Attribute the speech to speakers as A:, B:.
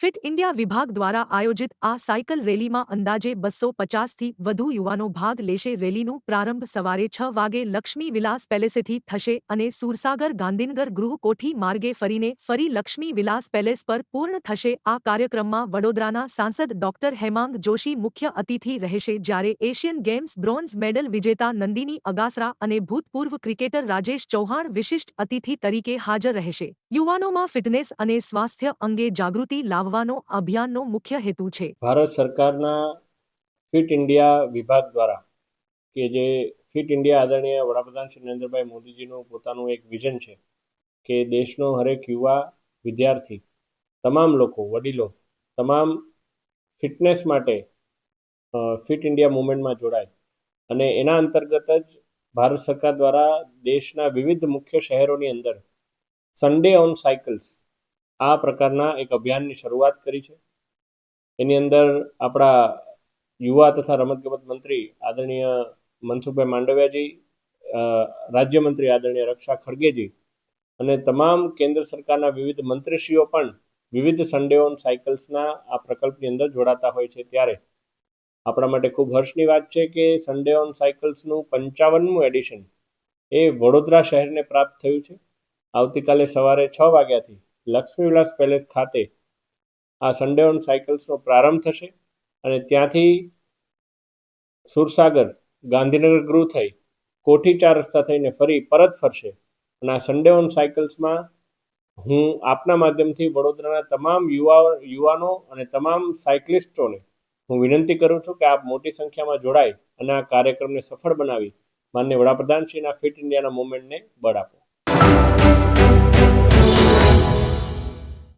A: Fit India વિભાગ દ્વારા આયોજિત આ સાયકલ રેલીમાં અંદાજે બસો પચાસથી વધુ યુવાનો ભાગ લેશે. રેલીનું પ્રારંભ સવારે છ વાગે લક્ષ્મી વિલાસ પેલેસેથી થશે અને સુરસાગર ગાંધીનગર ગૃહકોઠી માર્ગે ફરીને ફરી લક્ષ્મી વિલાસ પેલેસ પર પૂર્ણ થશે. આ કાર્યક્રમમાં વડોદરાના સાંસદ ડોક્ટર હેમાંગ જોશી મુખ્ય અતિથિ રહેશે, જ્યારે એશિયન ગેમ્સ બ્રોન્ઝ મેડલ વિજેતા નંદિની અગાસરા અને ભૂતપૂર્વ ક્રિકેટર રાજેશ ચૌહાણ વિશિષ્ટ અતિથિ તરીકે હાજર રહેશે. યુવાનોમાં ફિટનેસ અને સ્વાસ્થ્ય અંગે જાગૃતિ લાવવાનો અભિયાનનો મુખ્ય હેતુ છે.
B: ભારત સરકારના ફિટ ઇન્ડિયા વિભાગ દ્વારા કે જે ફિટ ઇન્ડિયા આદરણીય વડાપ્રધાન શ્રી નરેન્દ્રભાઈ મોદીજીનું પોતાનું એક વિઝન છે કે દેશનો હરેક યુવા વિદ્યાર્થી, તમામ લોકો, વડીલો, તમામ ફિટનેસ માટે ફિટ ઇન્ડિયા મુવમેન્ટમાં જોડાય. અને એના અંતર્ગત જ ભારત સરકાર દ્વારા દેશના વિવિધ મુખ્ય શહેરોની અંદર સન્ડે ઓન સાયકલ્સ આ પ્રકારના એક અભિયાનની શરૂઆત કરી છે. એની અંદર આપણા યુવા તથા રમતગમત મંત્રી આદરણીય મનસુખભાઈ માંડવિયાજી રાજ્યમંત્રી આદરણીય રક્ષા ખડગેજી અને તમામ કેન્દ્ર સરકારના વિવિધ મંત્રીશ્રીઓ પણ વિવિધ સન્ડે ઓન સાયકલ્સના આ પ્રકલ્પની અંદર જોડાતા હોય છે ત્યારે. આપણા માટે ખૂબ હર્ષની વાત છે કે સન્ડે ઓન સાયકલ્સનું પંચાવનમું એડિશન એ વડોદરા શહેરને પ્રાપ્ત થયું છે. આવતીકાલે સવારે છ વાગ્યાથી લક્ષ્મી વિલાસ પેલેસ ખાતે આ સન્ડે ઓન સાયકલ્સનો પ્રારંભ થશે અને ત્યાંથી સુરસાગર ગાંધીનગર ગૃહ થઈ કોઠી ચાર રસ્તા થઈને ફરી પરત ફરશે. અને આ સન્ડે ઓન સાયકલ્સમાં હું આપના માધ્યમથી વડોદરાના તમામ યુવા, યુવાનો અને તમામ સાયકલિસ્ટોને હું વિનંતી કરું છું કે આપ મોટી સંખ્યામાં જોડાય અને આ કાર્યક્રમને સફળ બનાવી. માન્ય વડાપ્રધાનશ્રીના ફિટ ઇન્ડિયાના મુવમેન્ટને બળ આપો.